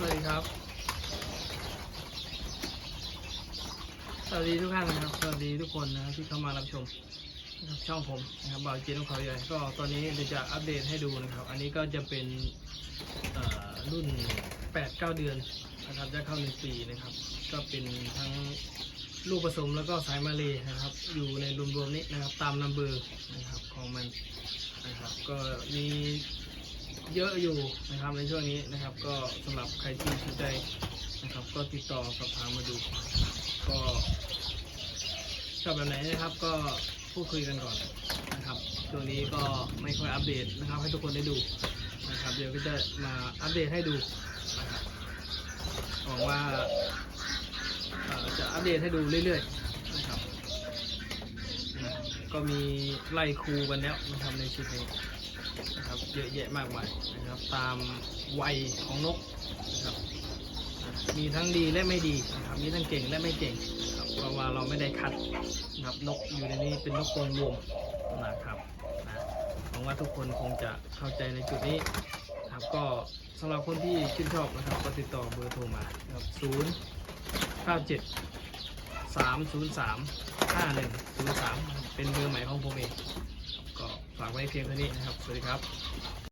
สวัสดีครับ สวัสดีทุกท่านนะครับ สวัสดีทุกคนนะครับที่เข้ามารับชมนะครับช่องผมนะครับบ่าวเจนของเขาใหญ่ก็ตอนนี้เดี๋ยวจะอัปเดตให้ดูนะครับ อันนี้ก็จะเป็นเอ่อรุ่น 8-9 เดือนนะครับจะเข้าในปีนะครับ ก็เป็นทั้งลูกผสมแล้วก็สายมาเลยนะครับ อยู่ในรวมๆนี้นะครับ ตามนัมเบอร์นะครับของมันนะครับ ก็มี เยอะอยู่นะครับในช่วงนี้นะครับ ก็สำหรับใครที่สนใจนะครับ ก็ติดต่อสอบถามมาดู ก็ชอบแบบไหนนะครับ ก็พูดคุยกันก่อนนะครับช่วงนี้ก็ไม่ค่อยอัปเดตนะครับ ให้ทุกคนได้ดูนะครับ เดี๋ยวก็จะมาอัปเดตให้ดูนะครับหวังว่าจะอัปเดตให้ดูเรื่อยๆ ก็มีไล่ครูกันแล้วนะครับในชุดนี้นะครับเยอะแยะมากมายนะครับตามวัยของนกนะครับมีทั้งดีและไม่ดีนะครับมีทั้งเก่งและไม่เก่งนะครับเพราะว่าเราไม่ได้คัดนะครับนกอยู่ในนี้เป็นนกกรงรวมนะครับนะหวังว่าทุกคนคงจะเข้าใจในจุดนี้นะครับก็สำหรับคนที่ชื่นชอบนะครับก็ติดต่อเบอร์โทรมาครับ0 9 7 3 0 3 5 1 0 3 เป็นเบอร์ใหม่ของผมเอง ก็ฝากไว้เพียงเท่านี้นะครับ สวัสดีครับ